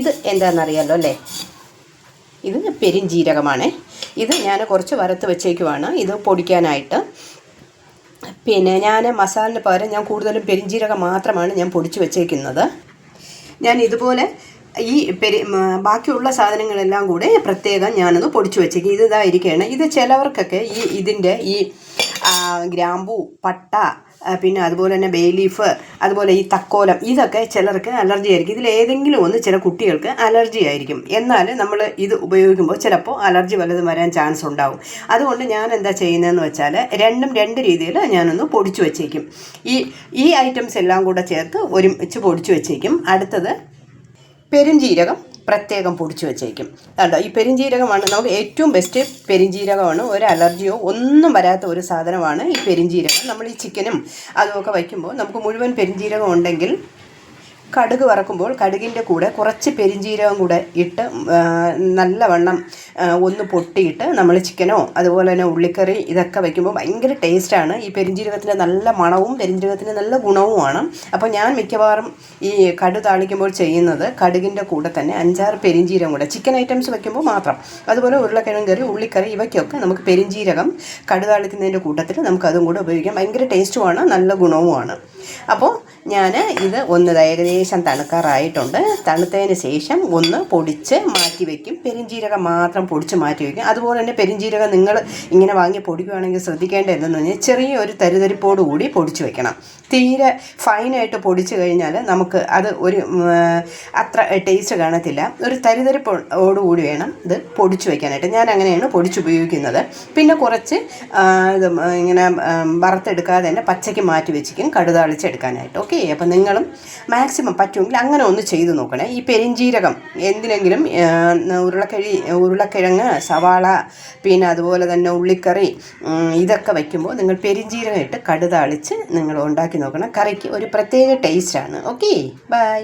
ഇത് എന്താണെന്നറിയാലോ അല്ലേ? ഇത് പെരിഞ്ജീരകമാണ് ഇത് ഞാൻ കുറച്ച് വറുത്ത് വെച്ചേക്കുവാണ്. ഇത് പൊടിക്കാനായിട്ട്. പിന്നെ ഞാൻ മസാലിന് പകരം ഞാൻ കൂടുതലും പെരിഞ്ജീരകം മാത്രമാണ് ഞാൻ പൊടിച്ച് വെച്ചേക്കുന്നത്. ഞാൻ ഇതുപോലെ ഈ പെരി ബാക്കിയുള്ള സാധനങ്ങളെല്ലാം കൂടെ പ്രത്യേകം ഞാനൊന്ന് പൊടിച്ചു വെച്ചേക്കും. ഇത് ഇതായിരിക്കുകയാണ് ഇത് ചിലവർക്കൊക്കെ ഈ ഇതിന്റെ ഈ ഗ്രാമ്പൂ പട്ട പിന്നെ അതുപോലെ തന്നെ ബേ ലീഫ് അതുപോലെ ഈ തക്കോലം ഇതൊക്കെ ചിലർക്ക് അലർജി ആയിരിക്കും. ഇതിൽ ഏതെങ്കിലും ഒന്ന് ചില കുട്ടികൾക്ക് അലർജി ആയിരിക്കും. എന്നാൽ നമ്മൾ ഇത് ഉപയോഗിക്കുമ്പോൾ ചിലപ്പോൾ അലർജി വല്ലതും വരാൻ ചാൻസ് ഉണ്ടാവും. അതുകൊണ്ട് ഞാൻ എന്താ ചെയ്യുന്നതെന്ന് വെച്ചാൽ രണ്ടും രണ്ട് രീതിയിൽ ഞാനൊന്ന് പൊടിച്ചു വെച്ചേക്കും. ഈ ഈ ഐറ്റംസ് എല്ലാം കൂടെ ചേർത്ത് ഒരുമിച്ച് പൊടിച്ചു വെച്ചേക്കും. അടുത്തത് പെരുംജീരകം പ്രത്യേകം പൊടിച്ച് വെച്ചേക്കും. കണ്ടോ? ഈ പെരിഞ്ചീരകമാണ് നമുക്ക് ഏറ്റവും ബെസ്റ്റ് പെരിഞ്ചീരകമാണ്. ഒരു അലർജിയോ ഒന്നും വരാത്ത ഒരു സാധനമാണ് ഈ പെരിഞ്ചീരകം. നമ്മൾ ഈ ചിക്കനും അതുമൊക്കെ വയ്ക്കുമ്പോൾ നമുക്ക് മുഴുവൻ പെരിഞ്ചീരകം ഉണ്ടെങ്കിൽ കടുക് വറക്കുമ്പോൾ കടുകിന്റെ കൂടെ കുറച്ച് പെരിഞ്ജീരകം കൂടെ ഇട്ട് നല്ലവണ്ണം ഒന്ന് പൊട്ടിയിട്ട് നമ്മൾ ചിക്കനോ അതുപോലെ തന്നെ ഉള്ളിക്കറി ഇതൊക്കെ വയ്ക്കുമ്പോൾ ഭയങ്കര ടേസ്റ്റാണ് ഈ പെരിഞ്ജീരകത്തിന്റെ നല്ല മണവും പെരിഞ്ജീരകത്തിന്റെ നല്ല ഗുണവുമാണ്. അപ്പോൾ ഞാൻ മിക്കവാറും ഈ കടു താളിക്കുമ്പോൾ ചെയ്യുന്നത് കടുകിന്റെ കൂടെ തന്നെ അഞ്ചാറ് പെരിഞ്ജീരകം കൂടെ. ചിക്കൻ ഐറ്റംസ് വയ്ക്കുമ്പോൾ മാത്രം. അതുപോലെ ഉരുളക്കിഴങ്ങ് കറി ഉള്ളിക്കറി ഇവയ്ക്കൊക്കെ നമുക്ക് പെരിഞ്ജീരകം കടു താളിക്കുന്നതിന്റെ കൂട്ടത്തിൽ നമുക്ക് അതും കൂടെ ഉപയോഗിക്കാം. ഭയങ്കര ടേസ്റ്റുമാണ് നല്ല ഗുണവുമാണ്. അപ്പോൾ ഞാൻ ഇത് ഒന്ന് ദാ ഏകദേശം തണുക്കാറായിട്ടുണ്ട്. തണുത്തതിന് ശേഷം ഒന്ന് പൊടിച്ച് മാറ്റി വയ്ക്കും പെരിഞ്ജീരകം മാത്രം പൊടിച്ച് മാറ്റി വയ്ക്കും അതുപോലെ തന്നെ പെരിഞ്ജീരകം നിങ്ങൾ ഇങ്ങനെ വാങ്ങി പൊടിക്കുകയാണെങ്കിൽ ശ്രദ്ധിക്കേണ്ട എന്തെന്ന് പറഞ്ഞാൽ ചെറിയൊരു തരിതരിപ്പോട് കൂടി പൊടിച്ച് വെക്കണം. തീരെ ഫൈനായിട്ട് പൊടിച്ച് കഴിഞ്ഞാൽ നമുക്ക് അത് ഒരു അത്ര ടേസ്റ്റ് കാണത്തില്ല. ഒരു തരിതരിപ്പോട് കൂടി വേണം ഇത് പൊടിച്ച് വയ്ക്കാനായിട്ട് ഞാൻ അങ്ങനെയാണ് പൊടിച്ച് ഉപയോഗിക്കുന്നത്. പിന്നെ കുറച്ച് ഇത് ഇങ്ങനെ വറുത്തെടുക്കാതെ തന്നെ പച്ചയ്ക്ക് മാറ്റി വെച്ചിരിക്കും. കടുതാളിച്ചെടുക്കാനായിട്ട് ഓക്കെ? അപ്പം നിങ്ങളും മാക്സിമം പറ്റുമെങ്കിൽ അങ്ങനെ ഒന്ന് ചെയ്തു നോക്കണേ. ഈ പെരിഞ്ജീരകം എന്തിനെങ്കിലും ഉരുളക്കിഴി ഉരുളക്കിഴങ്ങ് സവാള പിന്നെ അതുപോലെ തന്നെ ഉള്ളിക്കറി ഇതൊക്കെ വയ്ക്കുമ്പോൾ നിങ്ങൾ പെരിഞ്ജീരകം ഇട്ട് കടുതാളിച്ച് നിങ്ങൾ ഉണ്ടാക്കി നോക്കണം. കറിക്ക് ഒരു പ്രത്യേക ടേസ്റ്റാണ് ഓക്കേ ബൈ